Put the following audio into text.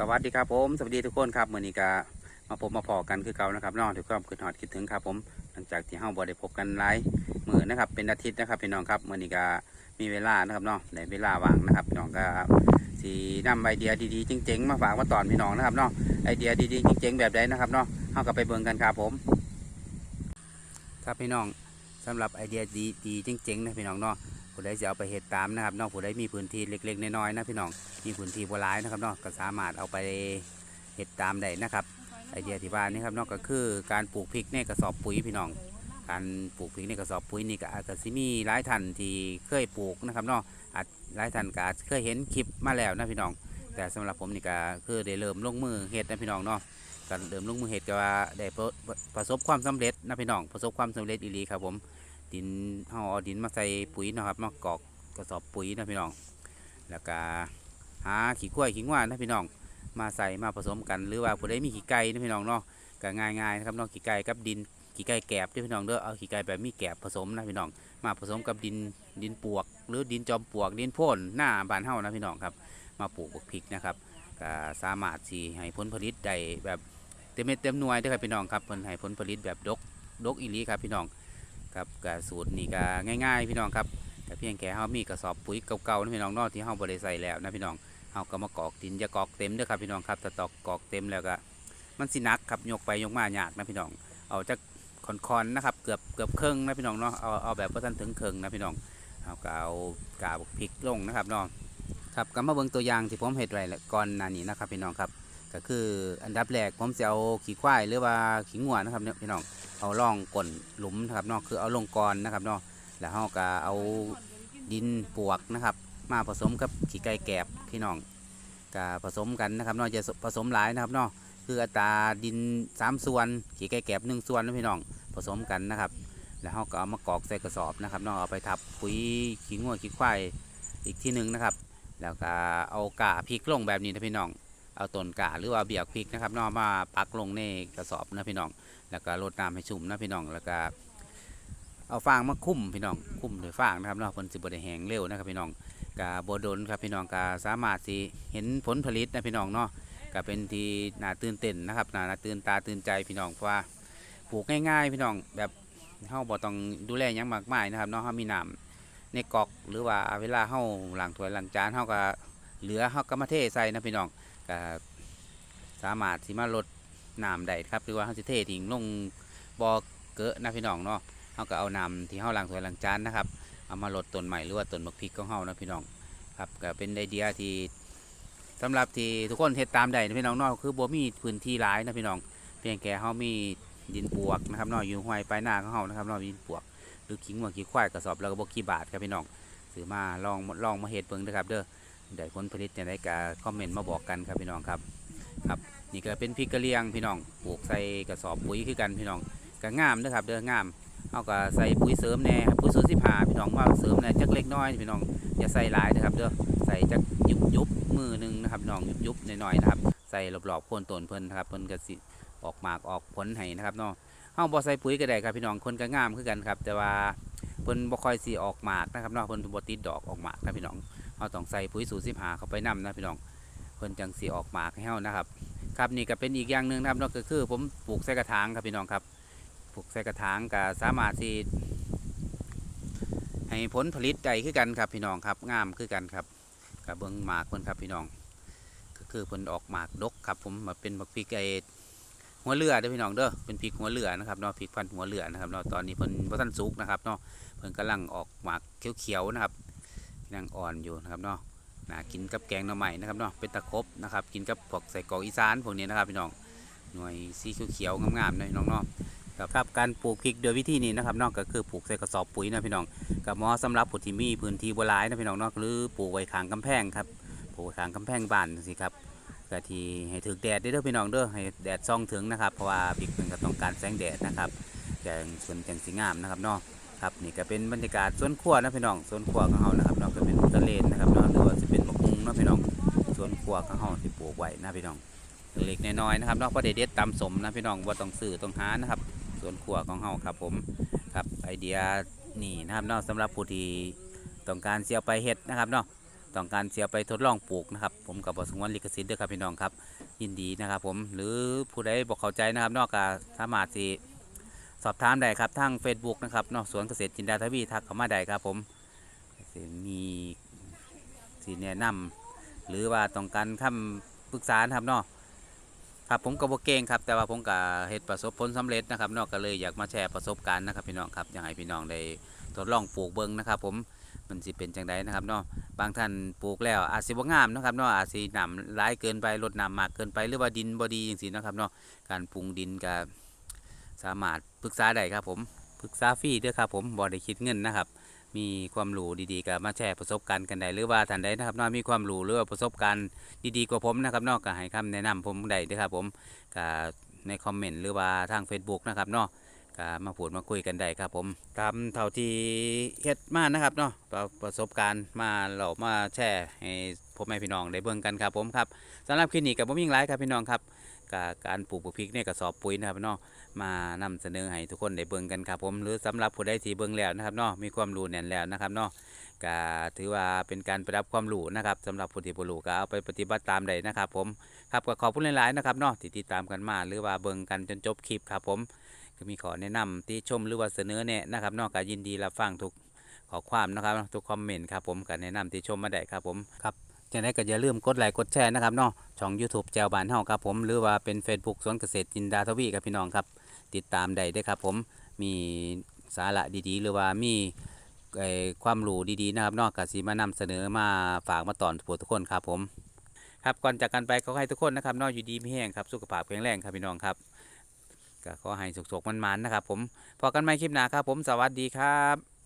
สวัสดีครับผม สวัสดีทุกคนครับเมื่อนี้ก็มาพบมาพอกันคือเก่านะครับน้องถือความคิดฮอดคิดถึงครับผม หลังจากที่เฮาบ่ได้พบกันหลายมือนะครับ เป็นอาทิตย์นะครับพี่น้องครับเมื่อนี้ก็มีเวลานะครับเนาะในเวลาว่างนะครับน้องก็สีนำไอเดียดีๆจริงๆมาฝากมาตอนพี่น้องนะครับเนาะไอเดียดีๆจริงๆแบบใดนะครับเนาะเฮาก็ไปเบิ่งกันครับผม ครับพี่น้องสำหรับไอเดียดีๆจริงๆนะพี่น้องเนาะ ผู้ใดจะเอาไปเฮ็ดตามนะครับนาะผู้ใดมีพื้นที่เล็ก ๆ น้อยๆนะพี่น้องมีพื้นที่บ่หลายนะครับนาะก็สามารถเอาไปเฮ็ดตามได้นะครับไอเดียที่ว่านี่ครับนอกก็คือการปลูกพริกในกระสอบปุ๋ยพี่น้องการปลูกพริกในกระสอบปุ๋ยนี่ก็อาจจะมีหลายท่านที่เคยปลูกนะครับเนาะอาจหลายท่านก็อาจเคยเห็นคลิปมาแล้วนะพี่น้อง แต่สำหรับผมนี่ก็คือได้เริ่มลงมือเฮ็ดนะพี่น้องเนาะการเริ่มลงมือเฮ็ดก็ว่าได้ประสบความสำเร็จนะพี่น้องประสบความสำเร็จอีหลีครับผม ดินเฮาเอาดินมาใส่ปุ๋ยนะครับมากรอกกระสอบปุ๋ยนะพี่น้อง แล้วก็หาขี้กล้วยขี้ง่านนะพี่น้อง มาใส่มาผสมกัน หรือว่าผู้ใดมีขี้ไก่นะพี่น้องเนาะก็ง่ายๆนะครับเนาะขี้ไก่กับดินขี้ไก่แกบที่พี่น้องเด้อเอาขี้ไก่แบบมีแกบผสมนะพี่น้อง มาผสมกับดินดินปวก หรือดินจอมปวกดินโพ่นหน้าบานเฮานะพี่น้องครับ มาปลูกพริกนะครับก็สามารถสิให้ผลผลิตได้แบบเต็มเม็ดเต็มหน่วยด้อครับพี่น้องครับเพิ่นให้ผลผลิตแบบดกดกอีลีครับพี่น้อง ครับก็สูตรนี่ก็ง่ายๆ พี่น้องครับแต่เพียงแค่เฮามีกระสอบปุ๋ยเก่าๆนะพี่น้องนาะที่เฮาบ่ได้ใส่แล้วนะพี่น้องเอาก็มากอกดินอย่ากอกเต็มเด้อครับพี่น้องครับถ้าตอกกอกเต็มแล้วก็มันสิหนักครับยกไปยกมายากนะพี่น้อง เอาจากคอนๆนะครับเกือบเกือบครึ่งนะพี่น้องเนาะเอาเอาแบบว่าท่านถึงครึ่งนะพี่น้องเอาก็เอากาบพริกลงนะครับเนาะครับก็มาเบิ่งตัวอย่างที่ผมเฮ็ดไว้แล้วก่อนหน้านี้นะครับพี่น้องครับก็คืออันดับแรกผมจะเอาขี้ควายหรือว่าขี้งัวนะครับเนี่ยพี่น้อง เอาล่องก้นหลุมนะครับเนาะคือเอาลงก่อนะครับเนาะแล้วเราก็เอาดินปวกนะครับ มาผสมกับขี้ไก่แกบพี่น้องก็ผสมกันนะครับเนาะจะผสมหลายนะครับเนาะคืออัตราดิน 3 ส่วนขี้ไก่แกบ1ส่วนนะพี่น้องผสมกันนะครับ แล้วเราก็เอามากอกใส่กระสอบนะครับเนาะเอาไปทับปุ๋ยขี้งัวขี้ควายอีกที่หนึ่งนะครับ แล้วก็เอากาพริกลงแบบนี้นะพี่น้อง เอาต้นกาหรือว่าเบียกพริกนะครับนาะมาปักลงในกระสอบนะพี่น้อง แล้วก็รดน้ำให้ชุ่มนะพี่น้องแล้วก็เอาฟางมาคุ้มพี่น้องคุ้มด้วยฟางนะครับเนาะเพิ่นสิบ่ได้แห้งเร็วนะครับพี่น้องกาบดนครับพี่น้องกาสามารถสิเห็นผลผลิตนะพี่น้องเนาะก็เป็นที่น่าตื่นเต้นนะครับน่าตื่นตาตื่นใจพี่น้องเพราะว่าปลูกง่ายๆ พี่น้องแบบเฮาบ่ต้องดูแลยังมากมายนะครับเนาะเฮามีน้ำในกอกหรือว่าเวลาเฮาหล้างถ้วยหล้างจานเฮาก็เหลือเฮาก็มาเทใส่นะพี่น้อง ก็สามารถสิมาลดน้ำได้ครับหรือว่าเฮาสิเททิ้งลงบ่อเกอะนะพี่น้องเนาะเฮาก็เอาน้ำที่เฮาล้างถ้วยล้างจานนะครับเอามาลดต้นใหม่หรือว่าต้นบักพริกของเฮานะพี่น้องครับก็เป็นไอเดียที่สำหรับที่ทุกคนเฮ็ดตามได้นะพี่น้องเนาะคือบ่มีพื้นที่หลายนะพี่น้องเพียงแค่เฮามีดินปวกนะครับเนาะอยู่ห้วยปลายนาของเฮานะครับเนาะดินปวกหรือขิงว่าขี้ควายกระสอบแล้วก็บ่กี่บาทครับพี่น้องซื้อมาลองลองมาเฮ็ดเบิ่งเด้อครับเด้อ ได้ผลผลิตจังไดก็คอมเมนต์มาบอกกันครับพี่น้องครับครับนี่ก็เป็นพริกกะเหรี่ยงพี่น้องปลูกใส่กระสอบปุ๋ยคือกันพี่น้องก็งามเด้อครับเด้องามเอาก็ใส่ปุ๋ยเสริมแน่ปุ๋ยสูตรสิบหาพี่น้องว่าเสริมแน่จักเล็กน้อยพี่น้องอย่าใส่หลายนะครับเด้อใส่จักยุบยุบมือหนึ่งนะครับน้องยุบยุบหน่อยๆนะครับใส่รอบๆโคนต้นเพิ่นนะครับเพิ่นก็สิออกหมากออกผลให้นะครับเนาะเฮาบ่ใส่ปุ๋ยก็ได้ครับพี่น้องคนก็งามคือกันครับ แต่ว่าเพิ่นบ่ค่อยสิออกหมากนะครับเนาะเพิ่นบ่ติดดอกออกหมากครับพี่น้อง เฮาต้องใส่ปุ๋ยสูตรสิบหาเข้าไปนํนะพี่น้องเพิ่นจังสิออกหมากให้เฮานะครับครับนี่ก็เป็นอีกอย่างหนึ่งนะครับเนาะก็คือผมปลูกใส่กระถางครับพี่น้องครับปลูกใส่กระถางก็สามารถที่ให้ผลผลิตได้คือกันครับพี่น้องครับงามคือกันครับกับเบิ้องหมากเพิ่นครับพี่น้อง ก็คือเพิ่นออกหมากดกครับ ผมมาเป็นบักพริกไอหัวเรือเด้อพี่น้องเด้อเป็นพริกหัวเรือนะครับเนาะพริกพันหัวเรือนะครับเนาะตอนนี้เพิ่นบ่ทันสุกนะครับเนาะเพิ่นกำลังออกหมากเขียวๆนะครับ ยังอ่อนอยู่นะครับเนาะน่ากินกับแกงหน่อไม้นะครับเนาะเป็นตะครบนะครับ กินกับพวกใส่กอกอีสานพวกนี้นะครับพี่น้องหน่วยสีเขียวๆงามๆนะพี่น้องเนาะครับการปลูกพริกโดยวิธีนี้นะครับเนอกก็คือปลูกใส่กระสอบปุ๋ยนะพี่น้องกับมอสำหรับผู้ที่มีพื้นที่บัวลายนะพี่น้องเนอกหรือปลูกไว้ขางกำแพงครับปลูกไว้ขางกำแพงบ้านสิครับก็ที่ให้ถึกแดดได้เด้อพี่น้องเด้อให้แดดส่องถึงนะครับเพราะว่าพริกมันก็ต้องการแสงแดดนะครับแกงส่วนแกงสีงามนะครับเนาะ ครับนี่ก็เป็นบรรยากาศสวนครัวนะพี่น้องสวนครัวของเรานะครับเนาะก็เป็นทะเลนนะครับเนาะหรือว่าจะเป็นมะมุงนะพี่น้องสวนครัวของเราที่ปลูกไว้นะพี่น้องเล็กน้อยนะครับเนาะพอได้เด็ดตามสมนะพี่น้องว่าต้องซื้อต้องหานะครับสวนครัวของเฮาครับผมครับไอเดียนี่นะครับเนาะสำหรับผู้ที่ต้องการเสียไปเฮ็ดนะครับเนาะต้องการเสียไปทดลองปลูกนะครับ ผมกับบสงวนลิขสิทธิ์ด้วยครับพี่น้องครับ ยินดีนะครับ ผมหรือผู้ใดบอกเข้าใจนะครับนอกจากสามารถสิ สอบถามได้ครับทาง Facebook นะครับเนอกสวนเกษตรจินดาทวีทักเข้ามาได้ครับผมสิมีสีแนะนำหรือว่าต้องการคำปรึกษาครับเนาะครับผมก็บ่เก่งครับ แต่ว่าผมก็เฮ็ดประสบผลสำเร็จนะครับนอกก็เลยอยากมาแชร์ประสบการณ์นะครับพี่น้องครับอยากให้พี่น้องได้ทดลองปลูกเบิ่งนะครับ ผมมันสิเป็นจังไดนะครับเนาะบางท่านปลูกแล้วอาจสิบ่งามนะครับเนาะอาจสิน้ำร้ายเกินไปลดน้ำมากเกินไปหรือว่าดินบ่ดีจังซี่นะครับเนาะการปรุงดินก็ สามารถปรึกษาได้ครับผมปรึกษาฟรีเด้อครับผมบ่ได้คิดเงินนะครับ มีความรู้ดีๆก็มาแชร์ประสบการณ์กันได้หรือว่าท่านใดนะครับนาะมีความรู้หรือว่าประสบการณ์ดีๆกว่าผมนะครับนาก็ให้คำแนะนำผมได้เด้อครับผมก็ในคอมเมนต์หรือว่าทาง Facebook นะครับเนาะก็มาพูดมาคุยกันได้ครับผมตามเท่าที่เฮ็ดมานะครับเนาะประประสบการณ์มาเรามาแชร์ให้พ่อแม่พี่น้องได้เบิ่งกันครับผมครับสำหรับคลินิกกับผมยิ่งหลายครับพี่น้องครับ ก็การปลูกบักพริกเนี่ยกระสอบปุ๋ยนะครับเนาะมานำเสนอให้ทุกคนได้เบิ่งกันครับผมหรือสำหรับผู้ใดที่เบิ่งแล้วนะครับเนาะมีความรู้แน่นแล้วนะครับเนาะก็ถือว่าเป็นการไปรับความรู้นะครับสำหรับผู้ที่บ่รู้ก็เอาไปปฏิบัติตามได้นะครับผมครับก็ขอบคุณหลายๆนะครับเนาะที่ติดตามกันมาหรือว่าเบิ่งกันจนจบคลิปครับผมก็มีขอแนะนำที่ชมหรือว่าเสนอแนะนะครับเนาะก็ยินดีรับฟังทุกขอความนะครับทุกคอมเมนต์ครับผมก็แนะนำที่ชมมาได้ครับผมครับจังไดก็อย่าลืมกดไลค์กดแชร์นะครับเนาะ ช่อง YouTube แจวบานเฮาครับผมหรือว่าเป็น Facebook สวนเกษตรจินดาทวีครับพี่น้องครับ ติดตามได้ด้วยครับผมมีสาระดีๆ หรือว่ามีเอ่อความรู้ดีๆนะครับนอกจากสีมานำเสนอมาฝากมาตอนผู้ทุกคนครับผมครับก่อนจากกันไปก็ให้ทุกคนนะครับนอกอยู่ดีไม่แห้งครับสุขภาพแข็งแรงครับพี่น้องครับก็ขอให้สุขๆมันๆนะครับผมพอกันใหม่คลิปหน้าครับผมสวัสดีครับ